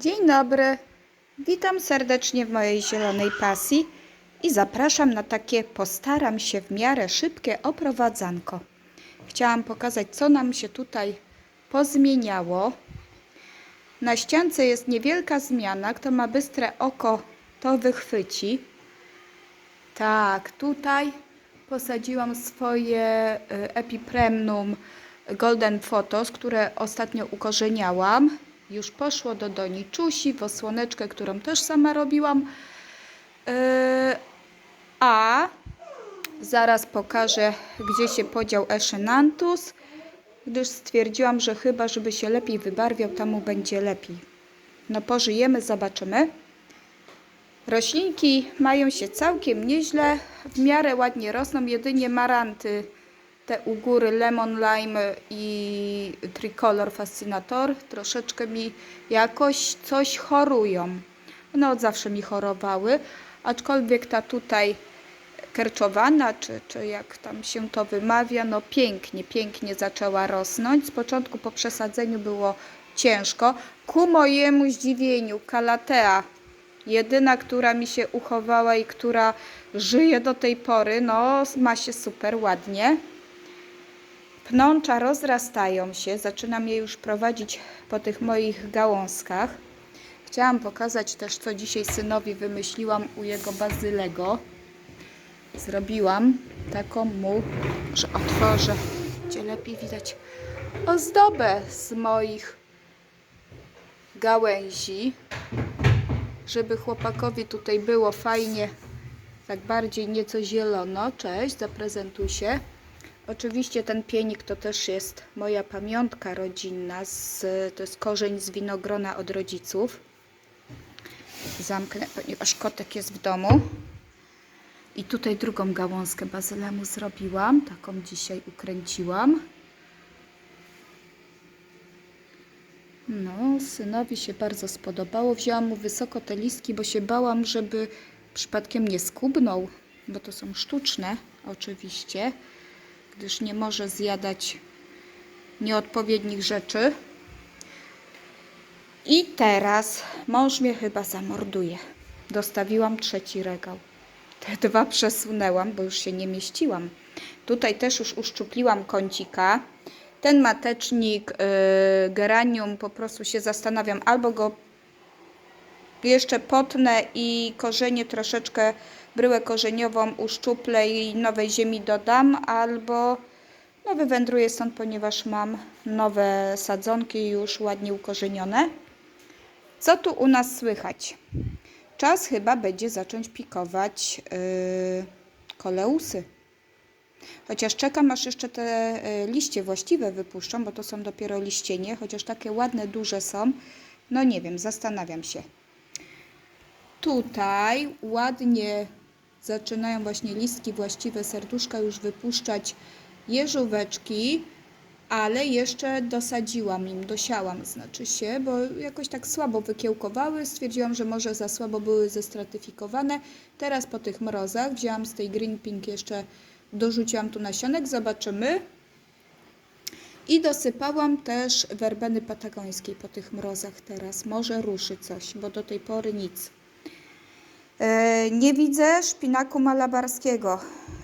Dzień dobry. Witam serdecznie w mojej zielonej pasji i zapraszam na takie postaram się w miarę szybkie oprowadzanko. Chciałam pokazać, co nam się tutaj pozmieniało. Na ściance jest niewielka zmiana. Kto ma bystre oko, to wychwyci. Tak, tutaj posadziłam swoje y, Epipremnum Golden Photos, które ostatnio ukorzeniałam. Już poszło do doniczusi, w osłoneczkę, którą też sama robiłam. Yy, a zaraz pokażę, gdzie się podział Echinanthus, gdyż stwierdziłam, że chyba, żeby się lepiej wybarwiał, tam mu będzie lepiej. No pożyjemy, zobaczymy. Roślinki mają się całkiem nieźle, w miarę ładnie rosną, jedynie maranty, te u góry Lemon Lime i Tricolor Fascinator troszeczkę mi jakoś coś chorują. One od zawsze mi chorowały, aczkolwiek ta tutaj kerczowana, czy, czy jak tam się to wymawia, no pięknie, pięknie zaczęła rosnąć. Z początku po przesadzeniu było ciężko. Ku mojemu zdziwieniu, Calatea jedyna, która mi się uchowała i która żyje do tej pory, no ma się super ładnie. Pnącza rozrastają się, zaczynam je już prowadzić po tych moich gałązkach. Chciałam pokazać też, co dzisiaj synowi wymyśliłam u jego bazylego. Zrobiłam taką mu, że otworzę, gdzie lepiej widać, ozdobę z moich gałęzi żeby chłopakowi tutaj było fajnie, tak bardziej nieco zielono. Cześć, zaprezentuj się. Oczywiście ten pienik to też jest moja pamiątka rodzinna, z, to jest korzeń z winogrona od rodziców. Zamknę, ponieważ kotek jest w domu. I tutaj drugą gałązkę bazylemu zrobiłam, taką dzisiaj ukręciłam. No, synowi się bardzo spodobało. Wzięłam mu wysoko te listki, bo się bałam, żeby przypadkiem nie skubnął, bo to są sztuczne oczywiście, gdyż nie może zjadać nieodpowiednich rzeczy. I teraz mąż mnie chyba zamorduje. Dostawiłam trzeci regał. Te dwa przesunęłam, bo już się nie mieściłam. Tutaj też już uszczupliłam kącika. Ten matecznik y, geranium po prostu się zastanawiam, albo go jeszcze potnę i korzenie troszeczkę, bryłę korzeniową uszczuplę i nowej ziemi dodam, albo no wywędruję stąd, ponieważ mam nowe sadzonki już ładnie ukorzenione. Co tu u nas słychać? Czas chyba będzie zacząć pikować yy, koleusy. Chociaż czekam, aż jeszcze te e, liście właściwe wypuszczą, bo to są dopiero liścienie, chociaż takie ładne, duże są. No nie wiem, zastanawiam się. Tutaj ładnie zaczynają właśnie listki właściwe, serduszka już wypuszczać jeżóweczki, ale jeszcze dosadziłam im, dosiałam, znaczy się, bo jakoś tak słabo wykiełkowały. Stwierdziłam, że może za słabo były zestratyfikowane. Teraz po tych mrozach wzięłam z tej Green Pink jeszcze dorzuciłam tu nasionek, zobaczymy. I dosypałam też werbeny patagońskiej po tych mrozach teraz. Może ruszy coś, bo do tej pory nic. E, Nie widzę szpinaku malabarskiego.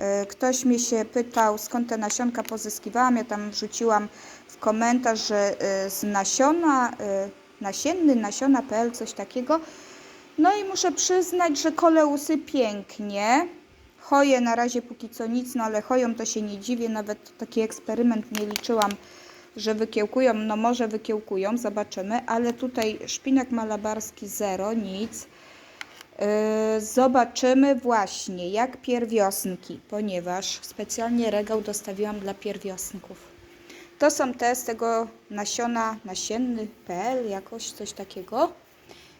E, Ktoś mnie się pytał, skąd te nasionka pozyskiwałam. Ja tam wrzuciłam w komentarz, że e, z nasiona, nasienny, nasiona.pl, coś takiego. No i muszę przyznać, że koleusy pięknie. Choje na razie póki co nic, no ale choją to się nie dziwię, nawet taki eksperyment nie liczyłam, że wykiełkują, no może wykiełkują, zobaczymy, ale tutaj szpinak malabarski zero, nic. Yy, zobaczymy właśnie jak pierwiosnki, ponieważ specjalnie regał dostawiłam dla pierwiosnków. To są te z tego nasiona nasienny.pl, jakoś coś takiego.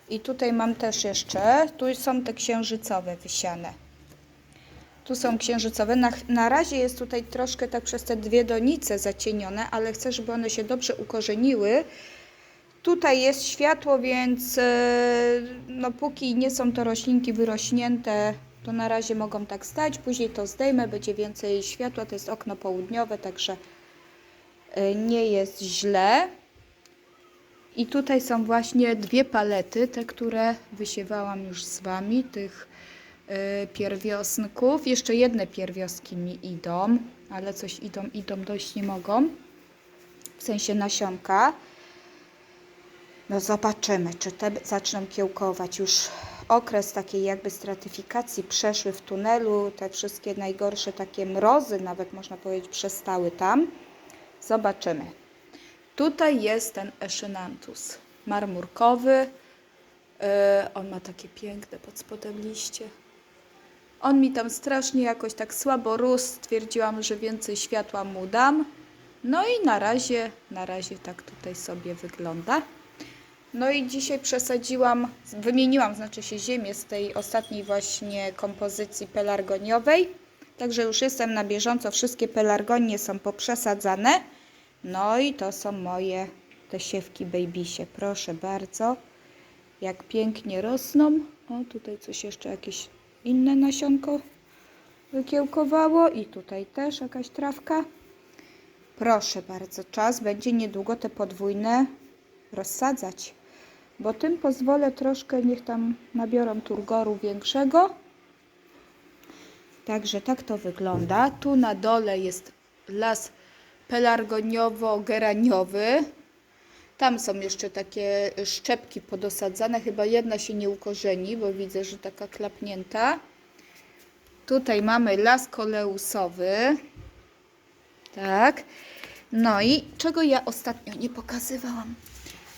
I tutaj mam też jeszcze, tu są te księżycowe wysiane. Tu są księżycowe. Na, na razie jest tutaj troszkę tak przez te dwie donice zacienione, ale chcę, żeby one się dobrze ukorzeniły. Tutaj jest światło, więc e, no póki nie są to roślinki wyrośnięte, to na razie mogą tak stać. Później to zdejmę, będzie więcej światła. To jest okno południowe, także e, nie jest źle. I tutaj są właśnie dwie palety, te, które wysiewałam już z Wami, tych y, pierwiosnków. Jeszcze jedne pierwioski mi idą, ale coś idą, idą, dość nie mogą. W sensie nasionka. No zobaczymy, czy te zaczną kiełkować. Już okres takiej jakby stratyfikacji przeszły w tunelu. Te wszystkie najgorsze takie mrozy, nawet można powiedzieć, przestały tam. Zobaczymy. Tutaj jest ten Echinanthus marmurkowy. Yy, on ma takie piękne pod spodem liście. On mi tam strasznie jakoś tak słabo rósł. Stwierdziłam, że więcej światła mu dam. No i na razie, na razie tak tutaj sobie wygląda. No i dzisiaj przesadziłam, wymieniłam znaczy się ziemię z tej ostatniej właśnie kompozycji pelargoniowej. Także już jestem na bieżąco, wszystkie pelargonie są poprzesadzane. No i to są moje te siewki babysie. Proszę bardzo. Jak pięknie rosną. O, tutaj coś jeszcze jakieś inne nasionko wykiełkowało i tutaj też jakaś trawka. Proszę bardzo, czas będzie niedługo te podwójne rozsadzać, bo tym pozwolę troszkę, niech tam nabiorą turgoru większego. Także tak to wygląda. Tu na dole jest las pelargoniowo-geraniowy. Tam są jeszcze takie szczepki podosadzane. Chyba jedna się nie ukorzeni, bo widzę, że taka klapnięta. Tutaj mamy las koleusowy. Tak. No i czego ja ostatnio nie pokazywałam?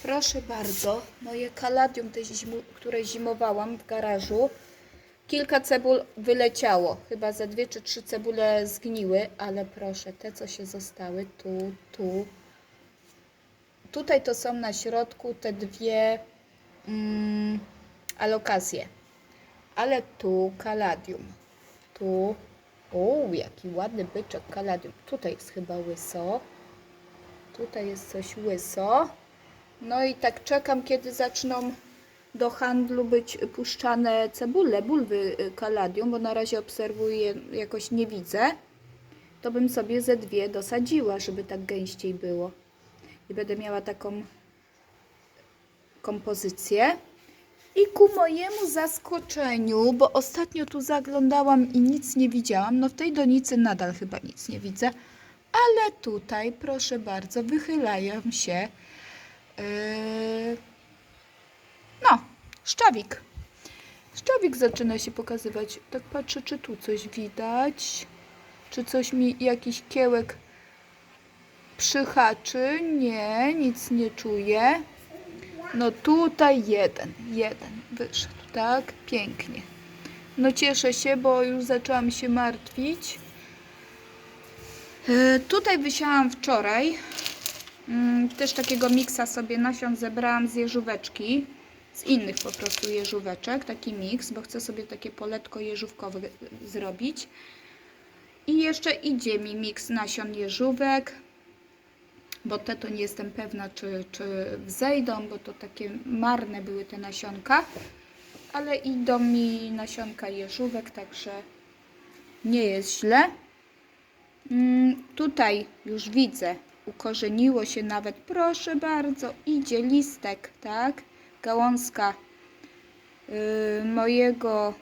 Proszę bardzo, moje kaladium, te zimu, które zimowałam w garażu. Kilka cebul wyleciało. Chyba ze dwie czy trzy cebule zgniły, ale proszę, te co się zostały, tu, tu. Tutaj to są na środku te dwie mm, alokacje. Ale tu kaladium. Tu. O, jaki ładny byczek kaladium. Tutaj jest chyba łyso. Tutaj jest coś łyso. No i tak czekam, kiedy zaczną do handlu być puszczane cebule, bulwy y, kaladium, bo na razie obserwuję, jakoś nie widzę. To bym sobie ze dwie dosadziła, żeby tak gęściej było. I będę miała taką kompozycję. I ku mojemu zaskoczeniu, bo ostatnio tu zaglądałam i nic nie widziałam, no w tej donicy nadal chyba nic nie widzę, ale tutaj, proszę bardzo, wychylają się yy, no, szczawik. Szczawik zaczyna się pokazywać. Tak patrzę, czy tu coś widać, czy coś mi, jakiś kiełek przyhaczy. Nie, nic nie czuję. No tutaj jeden, jeden wyszedł, tak? Pięknie. No cieszę się, bo już zaczęłam się martwić. E, Tutaj wysiałam wczoraj. Mm, Też takiego miksa sobie nasion zebrałam z jeżóweczki. Z innych po prostu jeżóweczek. Taki miks, bo chcę sobie takie poletko jeżówkowe zrobić. I jeszcze idzie mi miks nasion jeżówek bo te to nie jestem pewna, czy, czy wzejdą, bo to takie marne były te nasionka, ale idą mi nasionka jeżówek, także nie jest źle. Mm, tutaj już widzę, ukorzeniło się nawet, proszę bardzo, idzie listek, tak, gałązka y, mojego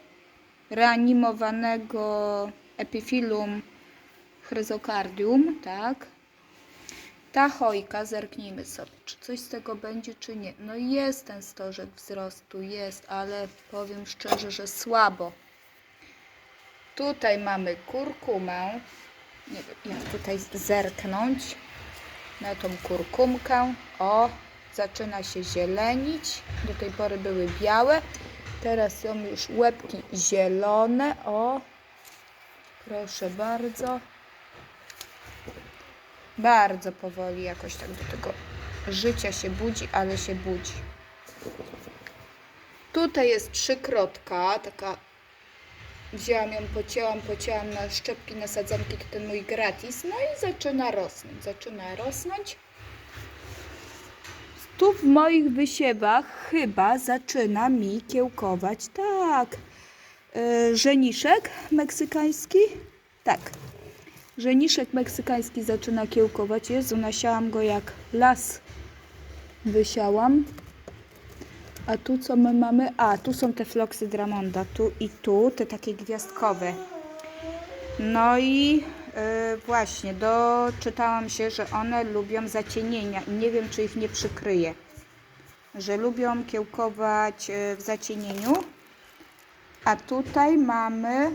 reanimowanego epifilum chryzokardium, tak, ta chojka, zerknijmy sobie, czy coś z tego będzie, czy nie. No jest ten stożek wzrostu, jest, ale powiem szczerze, że słabo. Tutaj mamy kurkumę. Nie wiem, jak tutaj zerknąć na tą kurkumkę. O, zaczyna się zielenić. Do tej pory były białe. Teraz są już łebki zielone. O, proszę bardzo. Bardzo powoli jakoś tak do tego życia się budzi, ale się budzi. Tutaj jest trzykrotka, taka wzięłam ją, pocięłam, pocięłam na szczepki, na sadzonki, to ten mój gratis, no i zaczyna rosnąć, zaczyna rosnąć. Tu w moich wysiewach chyba zaczyna mi kiełkować, tak, yy, żeniszek meksykański, tak, Żeniszek meksykański zaczyna kiełkować. Jezu, nasiałam go jak las. wysiałam. A tu co my mamy? A, tu są te floksy Dramonda, tu i tu, te takie gwiazdkowe. No i yy, właśnie, doczytałam się, że one lubią zacienienia i nie wiem, czy ich nie przykryję. Że lubią kiełkować yy, w zacienieniu. A tutaj mamy...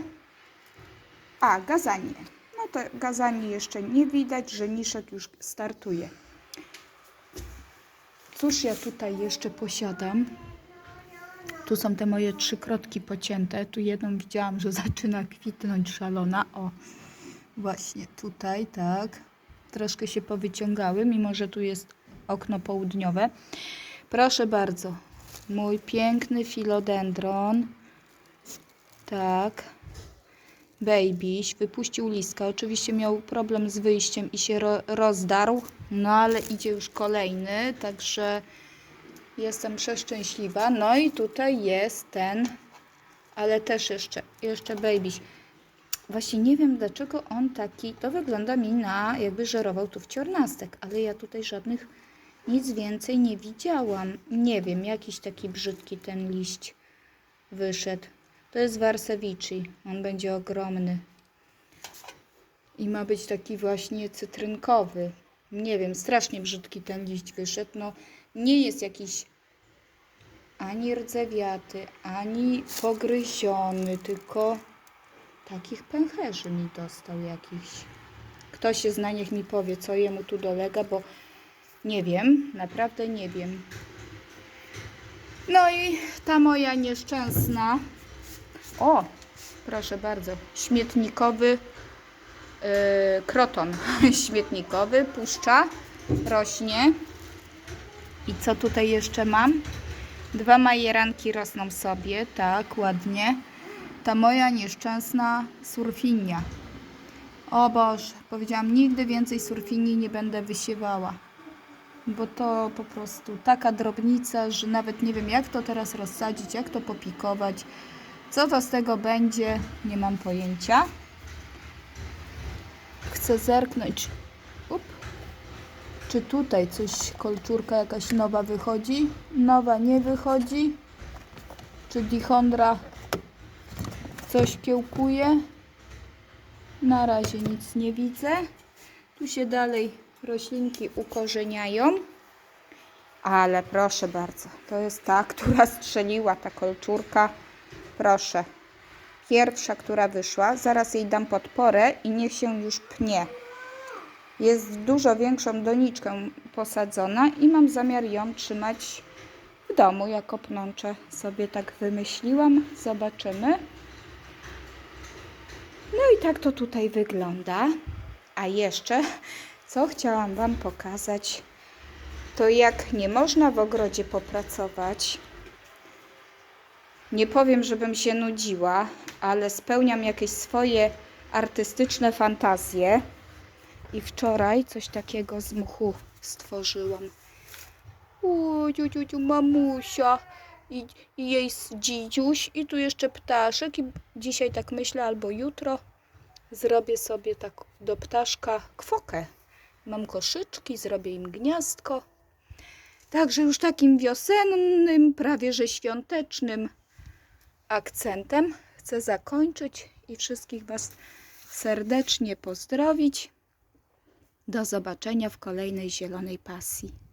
A, gazanie. No to gazanie jeszcze nie widać, że niszek już startuje. Cóż ja tutaj jeszcze posiadam? Tu są te moje trzy krotki pocięte. Tu jedną widziałam, że zaczyna kwitnąć szalona. O, właśnie tutaj, tak. Troszkę się powyciągały, mimo że tu jest okno południowe. Proszę bardzo, mój piękny filodendron. Tak. Babyś wypuścił listka. Oczywiście miał problem z wyjściem i się ro rozdarł, no ale idzie już kolejny, także jestem przeszczęśliwa. No i tutaj jest ten, ale też jeszcze, jeszcze babyś. Właśnie nie wiem dlaczego on taki, to wygląda mi na jakby żerował tu w ciornastek, ale ja tutaj żadnych nic więcej nie widziałam. Nie wiem, jakiś taki brzydki ten liść wyszedł. To jest Warsewici. On będzie ogromny. I ma być taki właśnie cytrynkowy. Nie wiem, strasznie brzydki ten liść wyszedł. No, nie jest jakiś ani rdzewiaty, ani pogryziony, tylko takich pęcherzy mi dostał jakiś. Kto się zna, niech mi powie, co jemu tu dolega, bo nie wiem, naprawdę nie wiem. No i ta moja nieszczęsna o, proszę bardzo, śmietnikowy yy, kroton śmietnikowy, puszcza, rośnie. I co tutaj jeszcze mam? Dwa majeranki rosną sobie, tak, ładnie. Ta moja nieszczęsna surfinia. O Boże, powiedziałam, nigdy więcej surfinii nie będę wysiewała. Bo to po prostu taka drobnica, że nawet nie wiem jak to teraz rozsadzić, jak to popikować. Co to z tego będzie, nie mam pojęcia. Chcę zerknąć. Up. Czy tutaj coś, kolczurka jakaś nowa wychodzi? Nowa nie wychodzi. Czy dichondra coś kiełkuje? Na razie nic nie widzę. Tu się dalej roślinki ukorzeniają. Ale proszę bardzo, to jest ta, która strzeliła, ta kolczurka. Proszę. Pierwsza, która wyszła, zaraz jej dam podporę i niech się już pnie. Jest dużo większą doniczkę posadzona i mam zamiar ją trzymać w domu jako pnącze. Sobie tak wymyśliłam. Zobaczymy. No i tak to tutaj wygląda. A jeszcze, co chciałam Wam pokazać, to jak nie można w ogrodzie popracować, nie powiem, żebym się nudziła, ale spełniam jakieś swoje artystyczne fantazje. I wczoraj coś takiego z mchu stworzyłam. Ciu, mamusia i, i jej dzidziuś i tu jeszcze ptaszek i dzisiaj tak myślę albo jutro zrobię sobie tak do ptaszka kwokę. Mam koszyczki, zrobię im gniazdko. Także już takim wiosennym, prawie że świątecznym akcentem chcę zakończyć i wszystkich Was serdecznie pozdrowić. Do zobaczenia w kolejnej Zielonej Pasji.